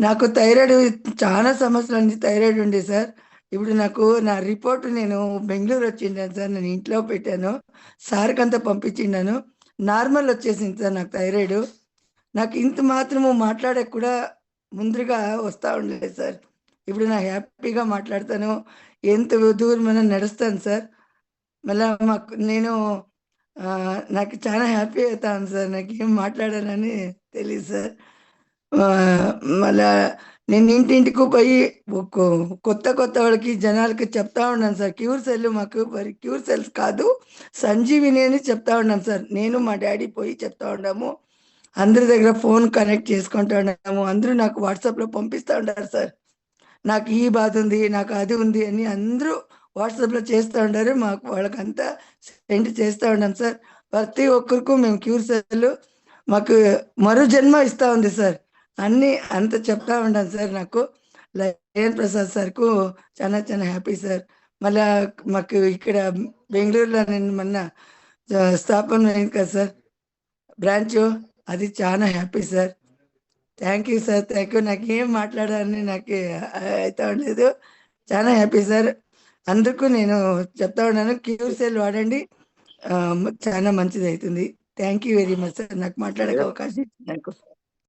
నాకు థైరాయిడ్ చాలా సంవత్సరాల నుంచి థైరాయిడ్ ఉండే సార్. ఇప్పుడు నాకు నా రిపోర్ట్ నేను బెంగళూరు వచ్చిండాను సార్. నేను ఇంట్లో పెట్టాను. సార్కి అంతా పంపించిండాను. నార్మల్ వచ్చేసింది సార్ నాకు థైరాయిడు. నాకు ఇంత మాత్రము మాట్లాడే కూడా ముందుగా వస్తూ ఉండలేదు సార్. ఇప్పుడు నా హ్యాపీగా మాట్లాడతాను. ఎంత దూరమైనా నడుస్తాను సార్. మళ్ళీ మాకు నేను నాకు చాలా హ్యాపీ అవుతాను సార్. నాకు ఏం మాట్లాడాలని తెలియదు సార్. మళ్ళా నేను ఇంటింటికి పోయి కొ కొత్త కొత్త వాళ్ళకి జనాలకి చెప్తా ఉన్నాను సార్. క్యూర్ సెల్ మాకు మరి క్యూర్ సెల్స్ కాదు. సంజీవిని అని చెప్తా ఉన్నాం సార్. నేను మా డాడీ పోయి చెప్తా ఉన్నాము. అందరి దగ్గర ఫోన్ కనెక్ట్ చేసుకుంటా ఉన్నాము. అందరూ నాకు వాట్సాప్‌లో పంపిస్తా ఉంటారు సార్. నాకు ఈ బాధ ఉంది. నాకు అది ఉంది అని అందరూ వాట్సాప్‌లో చేస్తూ ఉండారు. మాకు వాళ్ళకంతా సెండ్ చేస్తూ ఉన్నాం సార్. ప్రతి ఒక్కరికి మేము క్యూర్ సెల్ మాకు మరో జన్మ ఇస్తూ ఉంది సార్. అన్నీ అంత చెప్తా ఉన్నాను సార్ నాకు. లయన్ ప్రసాద్ సార్‌కు చాలా చాలా హ్యాపీ సార్. మళ్ళా మాకు ఇక్కడ బెంగుళూరులో నేను మొన్న స్థాపన అయింది కదా సార్. బ్రాంచు అది చాలా happy sir. Thank you sir. Thank you. నాకేం మాట్లాడాలని నాకు అయితా ఉండలేదు. చాలా హ్యాపీ సార్. అందుకు నేను చెప్తా ఉన్నాను. క్యూర్ సెల్ వాడండి. చాలా మంచిదయితుంది. Thank you very much sir. నాకు మాట్లాడేకి అవకాశం ఇచ్చినందుకు.